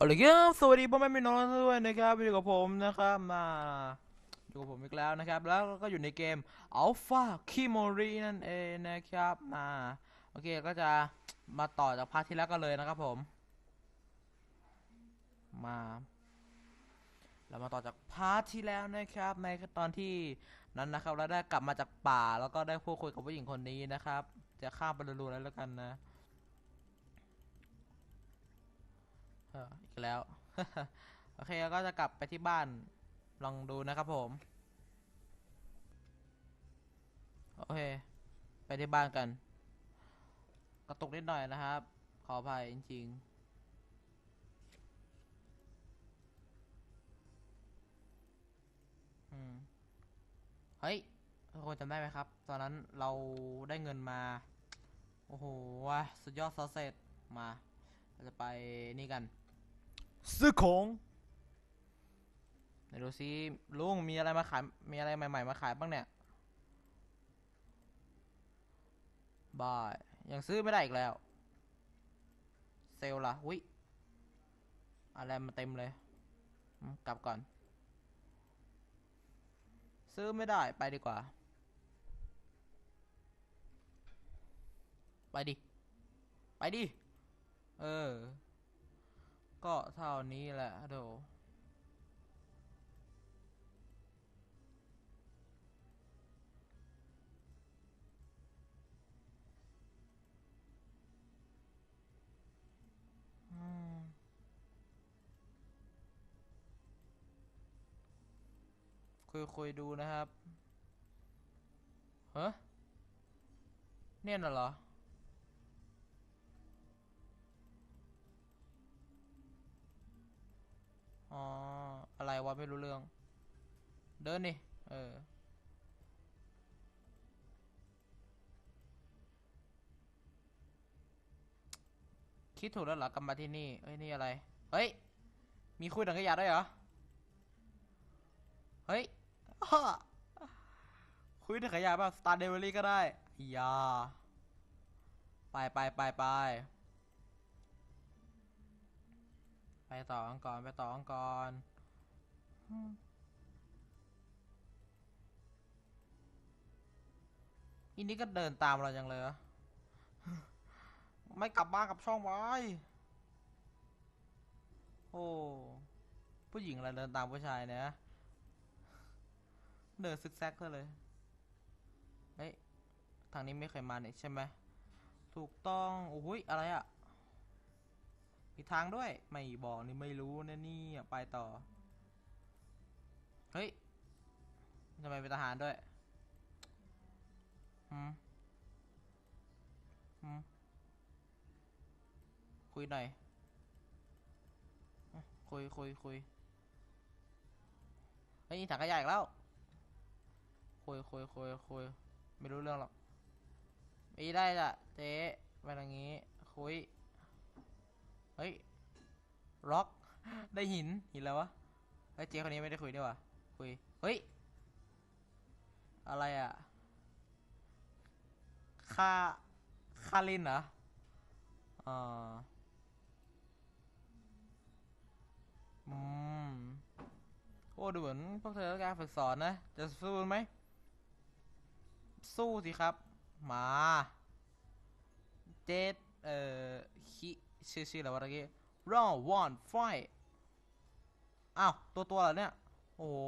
เอาเลยครับสวัสดีพ่อแม่พี่น้องด้วยนะครับอยู่กับผมนะครับมาอยู่กับผมอีกแล้วนะครับ แล้วก็อยู่ในเกม Alpha k i m o r i นั่นเองนะครับมาโอเคก็จะมาต่อจากพาร์ทที่แล้วกันเลยนะครับผม มาเรามาต่อจากพาร์ทที่แล้วนะครับ ในตอนที่นั้นนะครับเราได้กลับมาจากป่าแล้วก็ได้พูดคุยกับผู้หญิงคนนี้นะครับ จะข้ามไปรัวๆแล้วกันนะ เอออีกแล้ว โอเคแล้วก็จะกลับไปที่บ้าน ลองดูนะครับผม โอเค ไปที่บ้านกัน กระตุกนิดหน่อยนะครับ ขออภัยจริงๆเฮ้ยทุกคนจำได้ไหมครับ ตอนนั้นเราได้เงินมา โอ้โห สุดยอดซอสเซตมา เราจะไปนี่กัน ซื้อของไหนดูซิลุงมีอะไรมาขาย มีอะไรใหม่ๆมาขายบ้างเนี่ยบายยังซื้อไม่ได้อีกแล้ว เซลล์ล่ะอุ้ยอะไรมาเต็มเลย กลับก่อน ซื้อไม่ได้ไปดีกว่า ไปดิ ไปดิ เออ ก็เท่านี้แหละโดอืมคุยคุยดูนะครับ เฮ้เนี่ยน่ะเหรอ วะไม่รู้เรื่อง เดินนี่เออคิดถูกแล้วเหรอกลับมาที่นี่เอ้ยนี่อะไร เฮ้ย มีคุยถังขยะด้วยเหรอ เฮ้ยคุยถังขยะแบบสตาร์เดลิเวอรี่ก็ได้อย่าไปไปไปไปไปต่อกันก่อนไปต่อกันก่อน อืมอีนี่ก็เดินตามเราจังเลยเหรอ ไม่กลับบ้านกับช่องไว้ โอ้ ผู้หญิงอะไรเดินตามผู้ชายเนี่ย เดินซึกแซกเลย เฮ้ย ทางนี้ไม่เคยมาเนี่ยใช่ไหม ถูกต้อง โอ้ย อะไรอะมีทางด้วย ไม่บอกนี่ไม่รู้นะนี่ ไปต่อ เฮ้ยทำไมเป็นทหารด้วยหืมหืมคุยหน่อย คุยคุยคุยเฮ้ยนี่ถังขยะอีกแล้ว คุยคุยคุยคุยไม่รู้เรื่องหรอกไม่ได้จ้ะเจ๊ไปทางนี้ คุย เฮ้ยร็อก ได้หิน หินแล้ววะ เฮ้ยเจ๊คนนี้ไม่ได้คุยด้วยวะ คุย เฮ้ย อะไรอะ คา คารินเหรออ่าอืมโอ้ดูเหมือนพวกเธอต้องการฝึกสอนนะ จะสู้ไหม สู้สิครับ มา เจดเอ่อคิชื่อชื่ออะไรวะตะกี้ round one fight อ้าว ตัวตัวเหรอเนี่ย โอ้โ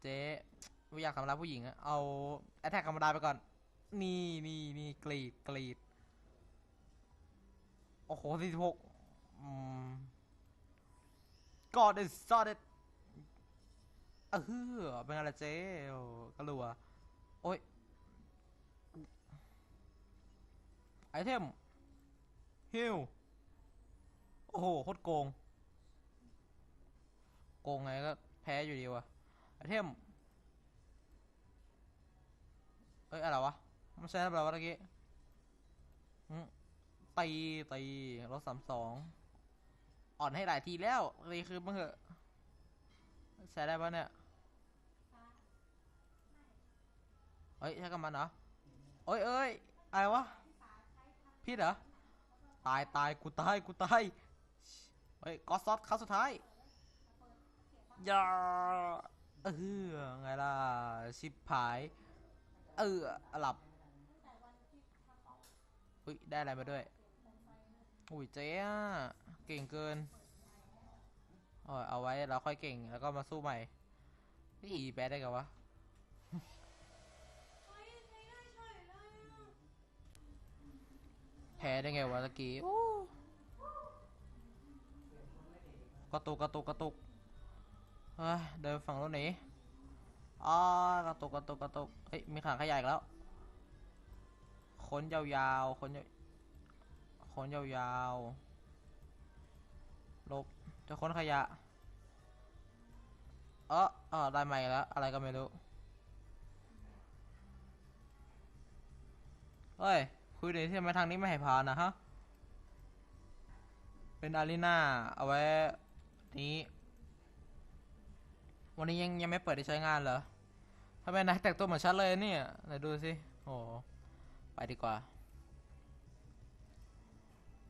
เจ๊ไม่อยากทำร้ายผู้หญิงอะเอาแอทแทกธรรมดาไปก่อน นี่นี่นี่กรีดกรีด โอ้โหสี่สิบหกอืม God is solid เออเป็นไงล่ะเจ๊โอ้ก็รัว โอ้ย ไอเทมฮิลโอ้โหโคตรโกง โกงไงก็ แพ้อยู่ดีวะไอเทมเอ้ยอะไรวะมันใช่อะไรวะตะกี้อืมตีตีรถสามสองอ่อนให้หลายทีแล้วตีคือมึงเหอะใช้ได้ปะเนี่ยเฮ้ยใช้กับมันเหรอเอ้ยเอ้ยอะไรวะพิษเหรอตายตายกูตายกูตายเฮ้ยกอสซอสครั้งสุดท้าย ย่าเออไงล่ะ ชิบหาย เออ หลับอุ้ย ได้อะไรมาด้วย อุ้ยเจ๊อะเก่งเกินโอ้ยเอาไว้เราค่อยเก่งแล้วก็มาสู้ใหม่ นี่แพ้ได้ไงวะแพ้ได้ไงวะตะกี้กระตุกกระตุกกระตุก ฮ้ยเดินฝั่งรถหนีอ้ากระตุกกระตุกกระตุกเฮ้ยมีขังขยะอีกแล้วขนยาวๆขนยาวขนยาวๆลบจะค้นขยะเออเออได้ใหม่แล้ว อะไรก็ไม่รู้ เฮ้ย คุยเดี๋ยวที่ทำไมทางนี้ไม่ให้ผ่านนะฮะ เป็นอารีนาเอาไว้นี้ วันนี้ยังยังไม่เปิดได้ใช้งานเหรอทำไมนายแต่งตัวเหมือนฉันเลยเนี่ยไหนดูสิโอ้ไปดีกว่า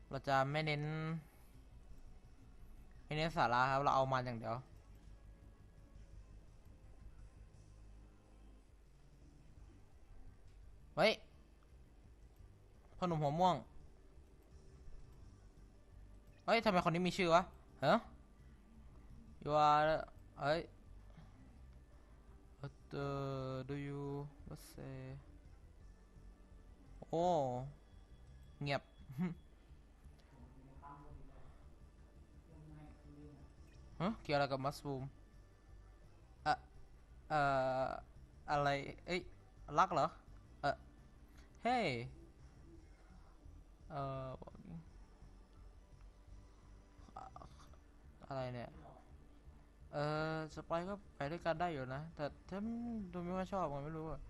เราจะไม่เน้น ไม่เน้นสาระครับ เราเอามันอย่างเดียวเฮ้ยพ่อหนุ่มหัวม่วง เฮ้ยทำไมคนนี้มีชื่อวะ ฮะ you are เฮ้ย what the do you what say โอ้เงียบฮะเกี่ยวอะไรกับมัสบูมอะเอ่ออะไรเอ้ยรักเหรอเออเฮ้ยเอ่อบอกดิอะอะไรเนี่ย เออสไปก็ไปด้วยกันได้อยู่นะ แต่ฉันดูไม่ค่อยชอบไงไม่รู้อะ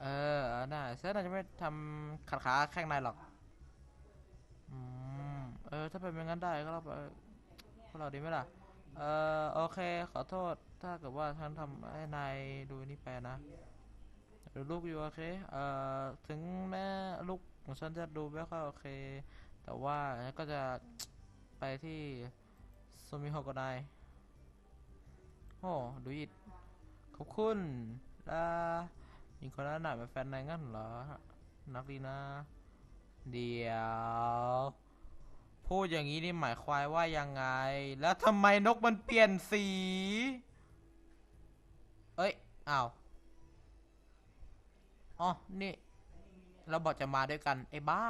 เออเอน่าฉันน่าจจะไม่ทำขัดขาแข้งในหรอกอืมเออ ถ้าเป็นอย่างนั้นได้ก็เราไปพวกเราดีไหมล่ะ เออโอเค ขอโทษ ถ้าเกิดว่าฉันทำให้นายดูนี่ไปนะดูลูกอยู่โอเค เอ่อ ถึงแม่ลูกของฉันจะดูไม่ค่อยโอเค แต่ว่าก็จะไปที่ซูมิโฮโกได โอ้ดูอิดขอบคุณแล้วมีคนนั้นน่ะเป็นแฟนนายงั้นเหรอ นักดีนะ เดี๋ยว พูดอย่างนี้นี่หมายความว่ายังไง แล้วทำไมนกมันเปลี่ยนสี เอ้ย อ้าว อ๋อ นี่ เราบอกจะมาด้วยกัน ไอ้บ้า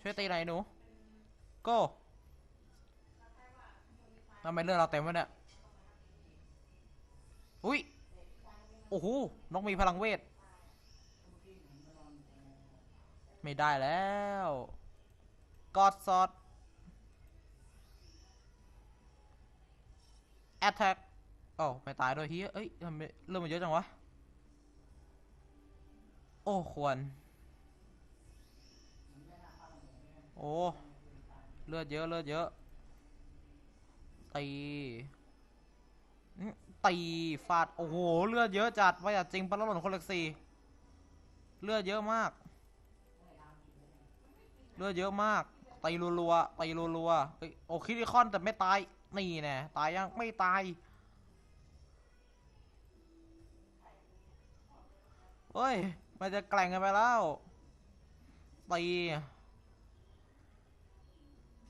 ช่วยตีไหนหนู โก้ทำไมเลือดเราเต็มวะเนี่ย อุ้ย โอ้โหนกมีพลังเวท ไม่ได้แล้ว กอดซอดแอตแทกโอ้ไม่ตายด้วยเฮียเอ้ยทำไมเริ่มมันเยอะจังวะ โอ้ควร โอ้ เลือดเยอะ เลือดเยอะตี ตีฟาด โอ้โห เลือดเยอะจัดว่าอย่าจริงปะละหล่นคนเล็กสี่เลือดเยอะมาก เลือดเยอะมากตีรัวๆตีรัวๆเฮ้ยโอ้คิริคอนแต่ไม่ตาย นี่แน่ตายยังไม่ตายเฮ้ย มันจะแกล่งกันไปแล้วตี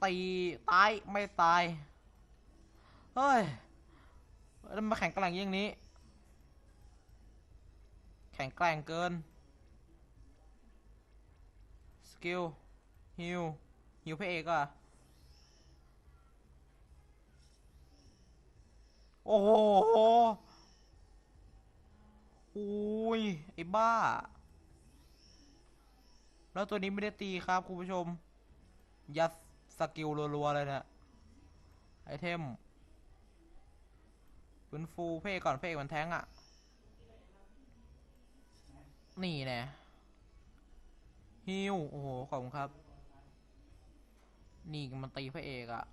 ตีตาย ไม่ตาย เฮ้ย แล้วมาแข่งแกร่งอย่างนี้ แข่งแกร่งเกิน สกิลฮิวฮิวพระเอกอะ โอ้โหอุ้ย ไอ้บ้า แล้วตัวนี้ไม่ได้ตีครับ คุณผู้ชม ยัดสกิลรัวๆเลยเนี่ยไอเทม ฟื้นฟูเพก่อนเพกมันแท้งอะ นี่แน่ฮิวโอ้โห ขอบคุณครับ นี่มันตีพระเอกอะ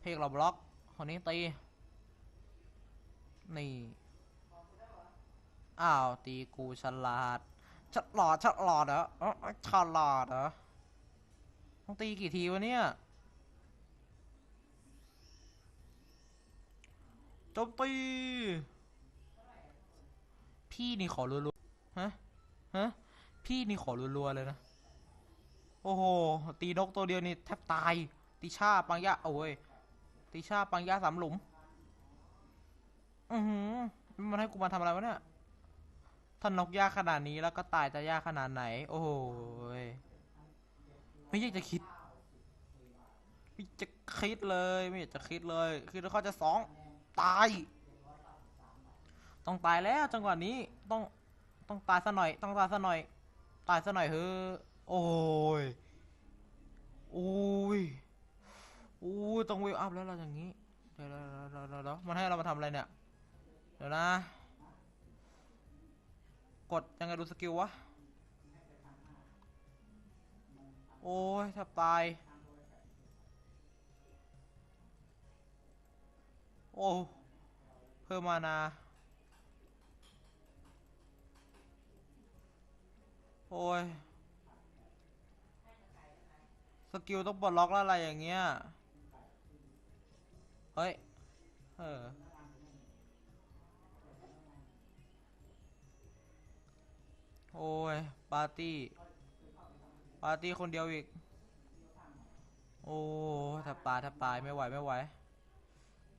เพกเราบล็อกคนนี้ตี นี่ อ้าว ตีกูฉลาดฉลาดฉลาดเหรออ๋อฉลาดเหรอต้องตีกี่ทีวะเนี่ย โจมตีพี่นี่ขอรัวๆฮะฮะพี่นี่ขอรัวๆเลยนะ โอ้โห ตีนกตัวเดียวนี่แทบตายตีชาปังยะโอ้ยตีชาปังยะสามหลุม อือหือ มันให้กูมาทำอะไรวะเนี่ยถ้านกยากขนาดนี้แล้วก็ตายจะยากขนาดไหน โอ้โหไม่อยากจะคิด ไม่จะคิดเลย ไม่อยากจะคิดเลย คือถ้าเขาจะสอง ตาย ต้องตายแล้วจังหวะนี้ต้องต้องตายซะหน่อย ต้องตายซะหน่อย ตายซะหน่อยเฮ้อโอ้ยโอ้ยโอ้ยต้องเวลอัพแล้วเราอย่างนี้เดี๋ยวเดี๋ยวเดี๋ยวเดี๋ยวเดี๋ยวมันให้เรามาทำอะไรเนี่ยเดี๋ยวนะ กดยังไงดูสกิลวะ โอ้ยแทบตาย โอ้ เพิ่มมานา โอ้ย สกิลต้องปลดล็อกแล้วอะไรอย่างเงี้ย เฮ้ย เออ โอ้ย ปาร์ตี้ ปาร์ตี้คนเดียวอีก โอ้ยแทบตายแทบตายไม่ไหว ไม่ไหว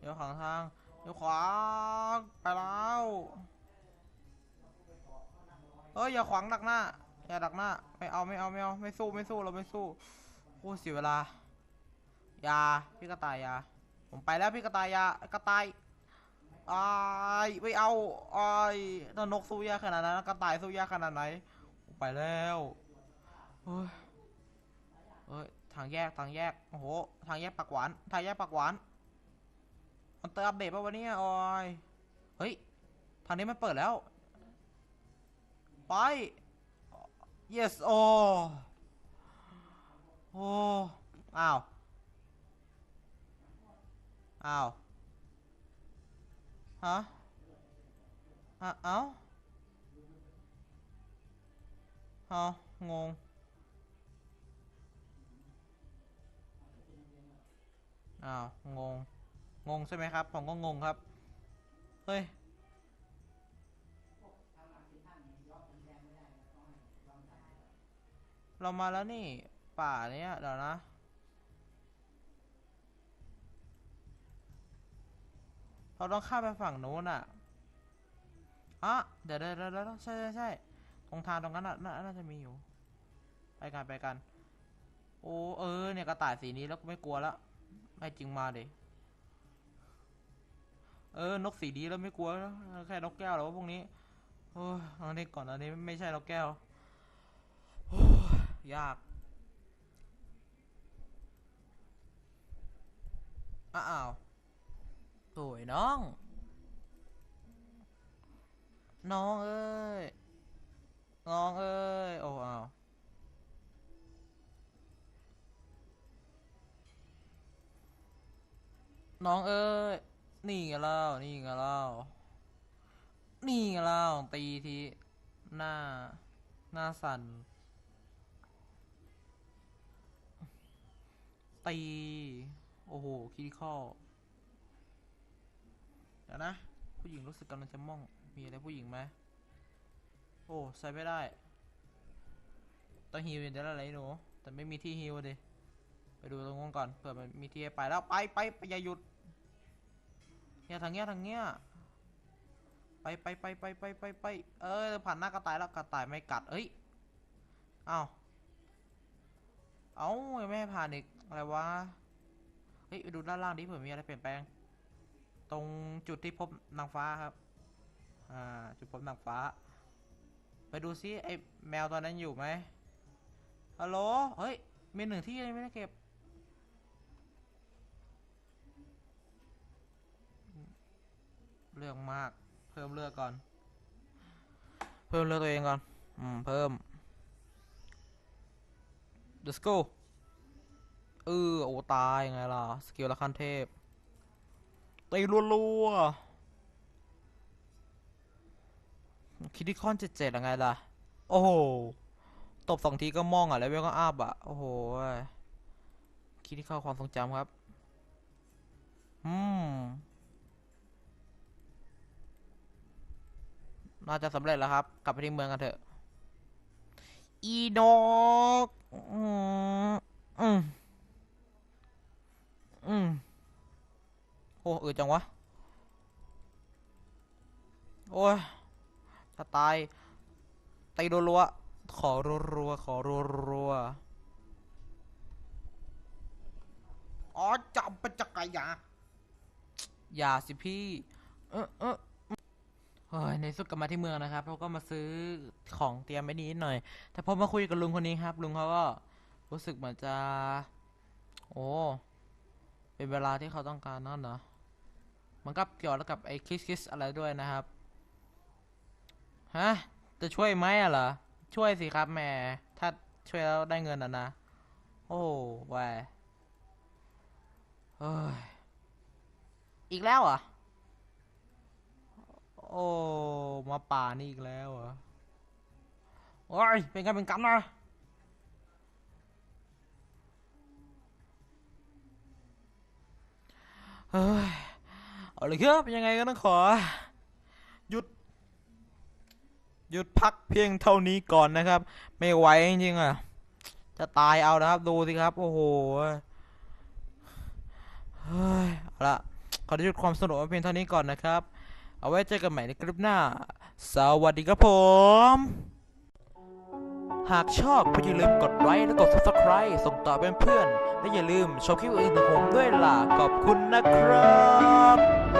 เดี๋ยวขวางทาง เดี๋ยวขวางไปแล้วเอ้ยอย่าขวางดักหน้า อย่าดักหน้า ไม่เอาไม่เอาไม่เอาไม่สู้ไม่สู้เราไม่สู้โอ้เสียเวลาอย่าพี่กระต่ายอย่าผมไปแล้วพี่กระต่ายอย่ากระต่ายอายไม่เอาไอายถ้านกสู้ยากขนาดนั้นกระต่ายสู้ยากขนาดไหนผมไปแล้วเฮ้ยเฮ้ยทางแยกทางแยกโอ้โหทางแยกปากหวานทางแยกปากหวาน มันเติมอัปเดตป่ะวันนี้ออย เฮ้ย ทางนี้มันเปิดแล้ว ไป yes โอ้โอ้อ้าว อ้าว ฮะอะเอ้าเอางง อ้าว งง งงใช่ไหมครับ ผมก็งงครับ เฮ้ย เรามาแล้วนี่ ป่าเนี้ยเดี๋ยวนะ เราต้องข้ามไปฝั่งนู้นอะอะเดี๋ยวเดี๋ยวเดี๋ยวใช่ใช่ใช่ตรงทางตรงนั้นน่าจะมีอยู่ ไปกันไปกัน โอ้เออเนี่ยกระต่ายสีนี้แล้วไม่กลัวแล้วไม่จริงมาดิ เออนกสีดีแล้วไม่กลัวแล้วแค่นกแก้วหรอวะพวกนี้โอ้ยอันนี้ก่อนอันนี้ไม่ใช่นกแก้วโอ้ยยากอ้าวโอ้ยน้อง น้องเอ้ยน้องเอ้ยโอ้อ้าวน้องเอ้ย นี่ไงเล่านี่ไงเล่านี่ไงเล่าตีทีหน้า หน้าสั่น ตี โอ้โห คิดข้อเดี๋ยวนะ ผู้หญิงรู้สึกกำลังจะม่อง มีอะไรผู้หญิงไหมโอ้ ใส่ไม่ได้ ต้องฮิวอย่างเดียวอะไรหนู แต่ไม่มีที่ฮิวดิไปดูตรงนู้นก่อน เผื่อมันมีที่ไปแล้ว ไปไปไปอย่าหยุด เนี่ยทางเนี้ยทางเนี้ยไปไปไปไปไปไปไปเออผ่านหน้ากระต่ายแล้วกระต่ายไม่กัดเอ้ยเอ้าเอ้าไม่ให้ผ่านอีกอะไรวะเฮ้ยไปดูด้านล่างดิเผื่อมีอะไรเปลี่ยนแปลง ตรงจุดที่พบนางฟ้าครับอ่าจุดพบนางฟ้า ไปดูซิไอแมวตัวนั้นอยู่ไหมฮัลโหลเฮ้ยมีหนึ่งที่ยังไม่ได้เก็บ เลือกมาก เพิ่มเลือกก่อน เพิ่มเลือกตัวเองก่อน อืม เพิ่ม let's go เออโอตายไงล่ะ สกิลละขั้นเทพตีรัวๆคิดที่คอนเจ็ดเจ็ดยังไงล่ะ โอ้โห ตบสองทีก็มองอะ แล้วเวลก็อัพอะ โอ้โห คิดที่เข้าความทรงจำครับ อืม น่าจะสำเร็จแล้วครับ กลับไปที่เมืองกันเถอะ อีนกอืมอืมอืมโอ้เออจังวะ โอ้ยถ้าตายตีรัวๆขอรัวๆขอรัวๆอ๋อจับป็นจักรยาอย่าสิพี่ เออเออ เฮ้ยในสุดกลับมาที่เมืองนะครับเขาก็มาซื้อของเตรียมไว้นิดหน่อย แต่พอมาคุยกับลุงคนนี้ครับ ลุงเขาก็รู้สึกเหมือนจะ โอ้เป็นเวลาที่เขาต้องการนั่นเหรอมันก็เกี่ยวแล้วกับไอ้คิสคิสอะไรด้วยนะครับฮะจะช่วยไหมอะเหรอช่วยสิครับแม่ถ้าช่วยแล้วได้เงินอะนะ โอ้แหวเฮ้ยอีกแล้วเหรอะ โอ้ มาป่านี่อีกแล้วเหรอ โอ้ย เป็นกันเป็นกันนะเฮ้ยเอาเลยครับยังไงก็ต้องขอ หยุด หยุดพักเพียงเท่านี้ก่อนนะครับ ไม่ไหวจริงๆอะ จะตายเอานะครับ ดูสิครับ โอ้โห เฮ้ย เอาละขอหยุดความสนุกเพียงเท่านี้ก่อนนะครับ เอาไว้เจอกันใหม่ในคลิปหน้า สวัสดีครับผม หากชอบก็อย่าลืมกดไลค์และกด subscribe ส่งต่อเป็นเพื่อนและอย่าลืมชมคลิปอื่นของผมด้วยล่ะ ขอบคุณนะครับ